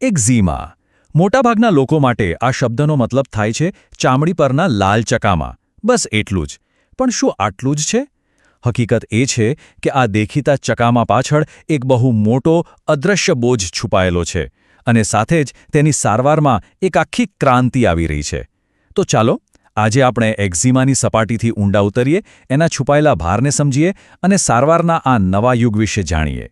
એક્ઝીમા. મોટાભાગના લોકો માટે આ શબ્દનો મતલબ થાય છે ચામડી પરના લાલ ચકામા. બસ એટલું જ. પણ શું આટલું જ છે? હકીકત એ છે કે આ દેખીતા ચકામા પાછળ એક બહુ મોટો અદૃશ્ય બોજ છુપાયેલો છે અને સાથે જ તેની સારવારમાં એક આખી ક્રાંતિ આવી રહી છે. તો ચાલો, આજે આપણે એક્ઝીમાની સપાટીથી ઊંડા ઉતરીએ, એના છુપાયેલા ભારને સમજીએ અને સારવારના આ નવા યુગ વિશે જાણીએ.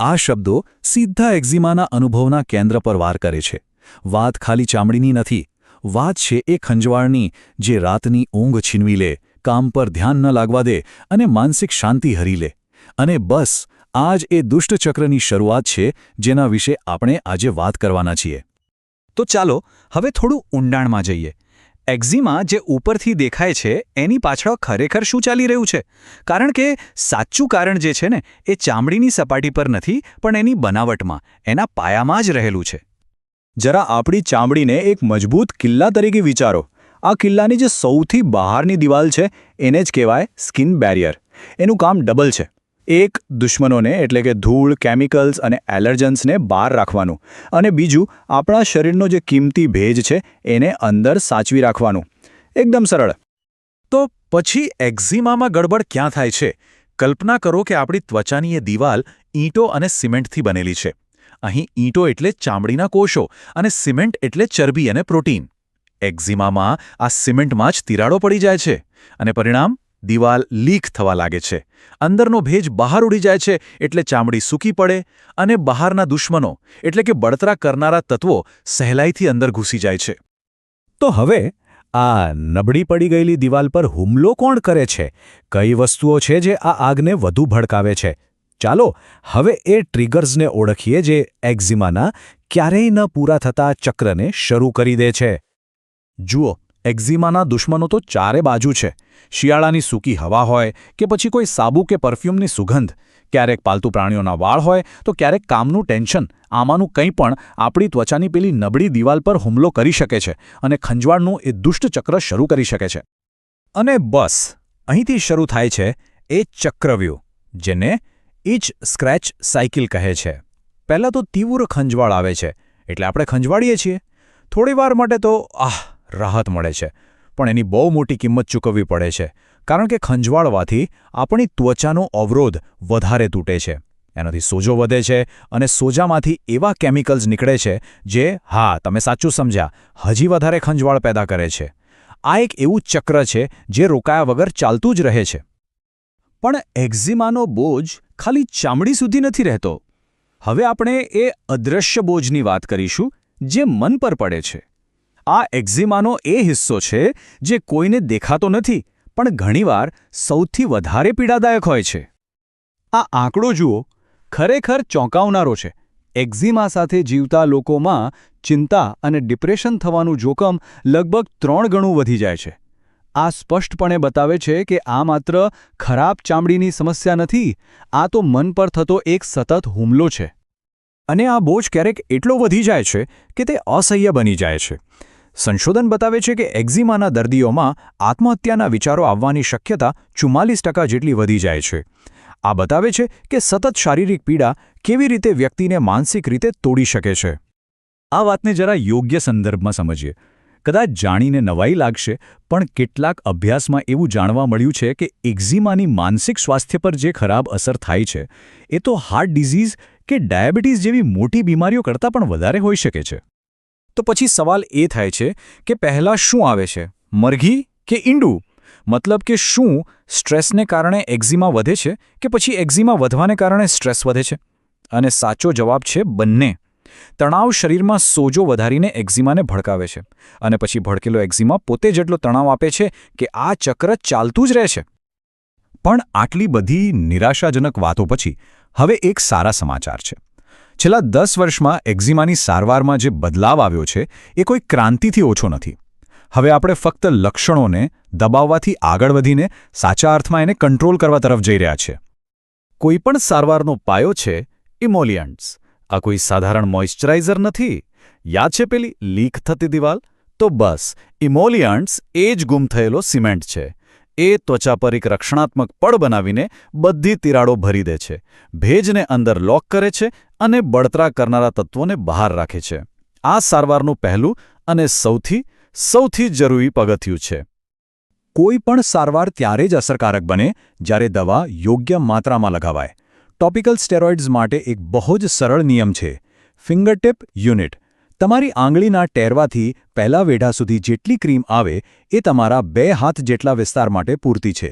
આ શબ્દો સીધા એક્ઝિમાના અનુભવના કેન્દ્ર પર વાર કરે છે. વાત ખાલી ચામડીની નથી. વાત છે એ ખંજવાળની જે રાતની ઊંઘ છીનવી લે, કામ પર ધ્યાન ન લાગવા દે અને માનસિક શાંતિ હરી લે. અને બસ આ જ એ દુષ્ટચક્રની શરૂઆત છે જેના વિશે આપણે આજે વાત કરવાના છીએ. તો ચાલો, હવે થોડું ઊંડાણમાં જઈએ. એક્ઝિમા જે ઉપરથી દેખાય છે, એની પાછળ ખરેખર શું ચાલી રહ્યું છે? કારણ કે સાચું કારણ જે છે ને, એ ચામડીની સપાટી પર નથી, પણ એની બનાવટમાં, એના પાયામાં જ રહેલું છે. જરા આપણી ચામડીને એક મજબૂત કિલ્લા તરીકે વિચારો. આ કિલ્લાની જે સૌથી બહારની દિવાલ છે, એને જ કહેવાય સ્કિન બેરિયર. એનું કામ ડબલ છે. એક દુશ્મનોને એટલે કે ધૂળ કેમિકલ્સ અને એલર્જન્સને બહાર રાખવાનું અને બીજું, આપણા શરીરનો જે કિંમતી ભેજ છે, એને અંદર સાચવી રાખવાનું. એકદમ સરળ. તો પછી એક્ઝિમામાં ગડબડ ક્યાં થાય છે? કલ્પના કરો કે આપણી ત્વચાની એ દિવાલ ઈંટો અને સિમેન્ટથી બનેલી છે. અહીં ઈંટો એટલે ચામડીના કોષો અને સિમેન્ટ એટલે ચરબી અને પ્રોટીન. એક્ઝિમામાં આ સિમેન્ટમાં જ તિરાડો પડી જાય છે. અને પરિણામ? દિવાલ લીક થવા લાગે છે. અંદરનો ભેજ બહાર ઉડી જાય છે એટલે ચામડી સૂકી પડે અને બહારના દુશ્મનો, એટલે કે બળતરા કરનારા તત્વો સહેલાઈથી અંદર ઘૂસી જાય છે. તો હવે, આ નબળી પડી ગયેલી દિવાલ પર હુમલો કોણ કરે છે? કઈ વસ્તુઓ છે જે આ આગને વધુ ભડકાવે છે? ચાલો, હવે એ ટ્રિગર્સને ઓળખીએ જે એક્ઝિમાના ક્યારેય ન પૂરા થતા ચક્રને શરૂ કરી દે છે. જુઓ એક્ઝિમાના દુશ્મનો તો ચારે બાજુ છે. શિયાળાની સૂકી હવા હોય કે પછી કોઈ સાબુ કે પરફ્યુમની સુગંધ. ક્યારેક પાલતુ પ્રાણીઓના વાળ હોય તો ક્યારેક કામનું ટેન્શન. આમાંનું કંઈ પણ આપણી ત્વચાની પેલી નબળી દિવાલ પર હુમલો કરી શકે છે અને ખંજવાળનું એ દુષ્ટ ચક્ર શરૂ કરી શકે છે. અને બસ, અહીંથી શરૂ થાય છે એ ચક્રવ્યૂહ, જેને ઇચ સ્ક્રેચ સાયકલ કહે છે. પહેલાં તો તીવ્ર ખંજવાળ આવે છે, એટલે આપણે ખંજવાળીએ છીએ. થોડીવાર માટે તો આહ! રાહત મળે છે. પણ એની બહુ મોટી કિંમત ચૂકવવી પડે છે. કારણ કે ખંજવાળવાથી આપણી ત્વચાનો અવરોધ વધારે તૂટે છે. એનાથી સોજો વધે છે અને સોજામાંથી એવા કેમિકલ્સ નીકળે છે જે, હા, તમે સાચું સમજ્યા, હજી વધારે ખંજવાળ પેદા કરે છે. આ એક એવું ચક્ર છે જે રોકાયા વગર ચાલતું જ રહે છે. પણ એક્ઝિમાનો બોજ ખાલી ચામડી સુધી નથી રહેતો. હવે આપણે એ અદૃશ્ય બોજની વાત કરીશું જે મન પર પડે છે. આ એક્ઝિમાનો એ હિસ્સો છે જે કોઈને દેખાતો નથી, પણ ઘણીવાર સૌથી વધારે પીડાદાયક હોય છે. આ આંકડો જુઓ, ખરેખર ચોંકાવનારો છે. એક્ઝિમા સાથે જીવતા લોકોમાં ચિંતા અને ડિપ્રેશન થવાનું જોખમ લગભગ ત્રણ ગણું વધી જાય છે. આ સ્પષ્ટપણે બતાવે છે કે આ માત્ર ખરાબ ચામડીની સમસ્યા નથી, આ તો મન પર થતો એક સતત હુમલો છે. અને આ બોજ ક્યારેક એટલો વધી જાય છે કે તે અસહ્ય બની જાય છે. સંશોધન બતાવે છે કે એક્ઝિમાના દર્દીઓમાં આત્મહત્યાના વિચારો આવવાની શક્યતા ચુમ્માલીસ જેટલી વધી જાય છે. આ બતાવે છે કે સતત શારીરિક પીડા કેવી રીતે વ્યક્તિને માનસિક રીતે તોડી શકે છે. આ વાતને જરા યોગ્ય સંદર્ભમાં સમજીએ. કદાચ જાણીને નવાઈ લાગશે, પણ કેટલાક અભ્યાસમાં એવું જાણવા મળ્યું છે કે એક્ઝિમાની માનસિક સ્વાસ્થ્ય પર જે ખરાબ અસર થાય છે, એ તો હાર્ટ ડિઝીઝ કે ડાયાબિટીસ જેવી મોટી બીમારીઓ કરતાં પણ વધારે હોઈ શકે છે. તો પછી સવાલ એ થાય છે કે પહેલાં શું આવે છે? મરઘી કે ઈંડું? મતલબ કે શું સ્ટ્રેસને કારણે એક્ઝિમા વધે છે કે પછી એક્ઝિમા વધવાને કારણે સ્ટ્રેસ વધે છે? અને સાચો જવાબ છે બંને. તણાવ શરીરમાં સોજો વધારીને એક્ઝિમાને ભડકાવે છે અને પછી ભડકેલો એક્ઝિમા પોતે જેટલો તણાવ આપે છે કે આ ચક્ર ચાલતું જ રહે છે. પણ આટલી બધી નિરાશાજનક વાતો પછી હવે એક સારા સમાચાર છે. છેલ્લા દસ વર્ષમાં એક્ઝિમાની સારવારમાં જે બદલાવ આવ્યો છે, એ કોઈ ક્રાંતિથી ઓછો નથી. હવે આપણે ફક્ત લક્ષણોને દબાવવાથી આગળ વધીને સાચા અર્થમાં એને કંટ્રોલ કરવા તરફ જઈ રહ્યા છે. કોઈપણ સારવારનો પાયો છે ઇમોલિયન્ટ્સ આ કોઈ સાધારણ મોઇશ્ચરાઇઝર નથી. યાદ છે પેલી લીક થતી દિવાલ? તો બસ ઇમોલિયન્ટ્સ એ જ ગુમ થયેલો સિમેન્ટ છે. એ ત્વચા પર એક રક્ષણાત્મક પડ બનાવીને બધી તિરાડો ભરી દે છે, ભેજને અંદર લોક કરે છે અને બળતરા કરનારા તત્વોને બહાર રાખે છે. આ સારવારનું પહેલું અને સૌથી સૌથી જરૂરી પગથિયું છે. કોઈ પણ સારવાર ત્યારે જ અસરકારક બને જ્યારે દવા યોગ્ય માત્રામાં લગાવાય. ટોપિકલ સ્ટેરોઇડ્સ માટે એક બહુ જ સરળ નિયમ છે. ફિંગરટિપ યુનિટ તમારી આંગળીના ટેરવાથી પહેલા વેઢા સુધી જેટલી ક્રીમ આવે એ તમારા બે હાથ જેટલા વિસ્તાર માટે પૂરતી છે.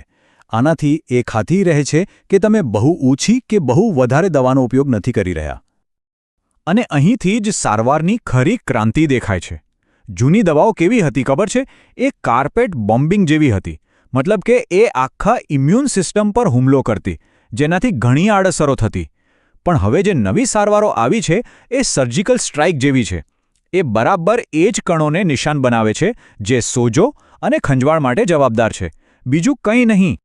આનાથી એ ખાથી રહે છે કે તમે બહુ ઓછી કે બહુ વધારે દવાનો ઉપયોગ નથી કરી રહ્યા. અને અહીંથી જ સારવારની ખરી ક્રાંતિ દેખાય છે. જૂની દવાઓ કેવી હતી ખબર છે? એ કાર્પેટ બોમ્બિંગ જેવી હતી. મતલબ કે એ આખા ઇમ્યુન સિસ્ટમ પર હુમલો કરતી, જેનાથી ઘણી આડઅસરો થતી. પણ હવે જે નવી સારવારો આવી છે, એ સર્જિકલ સ્ટ્રાઇક જેવી છે. એ બરાબર એ જ કણોને નિશાન બનાવે છે, જે સોજો અને ખંજવાળ માટે જવાબદાર છે. બીજું કંઈ નહીં.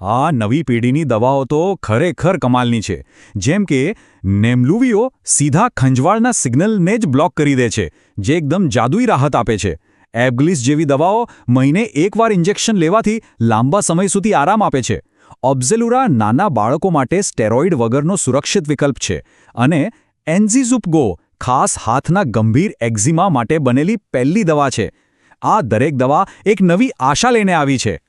આ નવી પેઢીની દવાઓ તો ખરેખર કમાલની છે. જેમ કે નેમલુવીઓ સીધા ખંજવાળના સિગ્નલને જ બ્લોક કરી દે છે, જે એકદમ જાદુઈ રાહત આપે છે. એબગ્લિસ જેવી દવાઓ મહિને એકવાર ઇન્જેક્શન લેવાથી લાંબા સમય સુધી આરામ આપે છે. ઓબ્ઝેલુરા નાના બાળકો માટે સ્ટેરોઇડ વગરનો સુરક્ષિત વિકલ્પ છે. અને એન્ઝીઝુપ ગો ખાસ હાથના ગંભીર એક્ઝિમા માટે બનેલી પહેલી દવા છે. આ દરેક દવા એક નવી આશા લઈને આવી છે.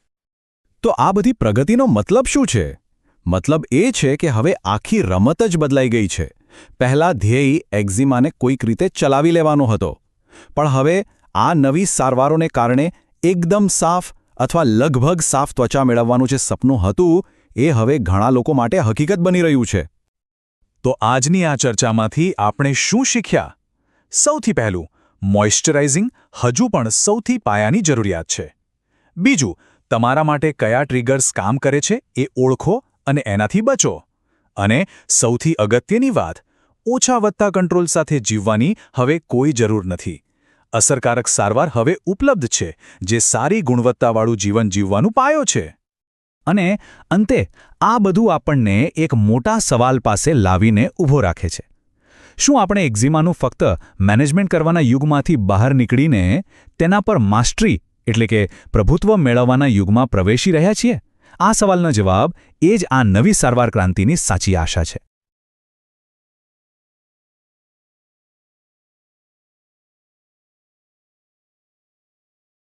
તો આ બધી પ્રગતિનો મતલબ શું છે? મતલબ એ છે કે હવે આખી રમત જ બદલાઈ ગઈ છે. પહેલા ધ્યેય એક્ઝિમાને કોઈક રીતે ચલાવી લેવાનો હતો. પણ હવે આ નવી સારવારોને કારણે એકદમ સાફ અથવા લગભગ સાફ ત્વચા મેળવવાનું જે સપનું હતું, એ હવે ઘણા લોકો માટે હકીકત બની રહ્યું છે. તો આજની આ ચર્ચામાંથી આપણે શું શીખ્યા? સૌથી પહેલું, મોઇશ્ચરાઇઝિંગ હજુ પણ સૌથી પાયાની જરૂરિયાત છે. બીજું, તમારા માટે કયા ટ્રિગર્સ કામ કરે છે એ ઓળખો અને એનાથી બચો. અને સૌથી અગત્યની વાત, ઓછા વધતા કંટ્રોલ સાથે જીવવાની હવે કોઈ જરૂર નથી. અસરકારક સારવાર હવે ઉપલબ્ધ છે, જે સારી ગુણવત્તાવાળું જીવન જીવવાનું પાયો છે. અને અંતે, આ બધું આપણને એક મોટા સવાલ પાસે લાવીને ઊભો રાખે છે. શું આપણે એક્ઝિમાનું ફક્ત મેનેજમેન્ટ કરવાના યુગમાંથી બહાર નીકળીને તેના પર માસ્ટરી, એટલે કે પ્રભુત્વ મેળવવાના યુગમાં પ્રવેશી રહ્યા છીએ? આ સવાલનો જવાબ એ જ આ નવી સારવાર ક્રાંતિની સાચી આશા છે.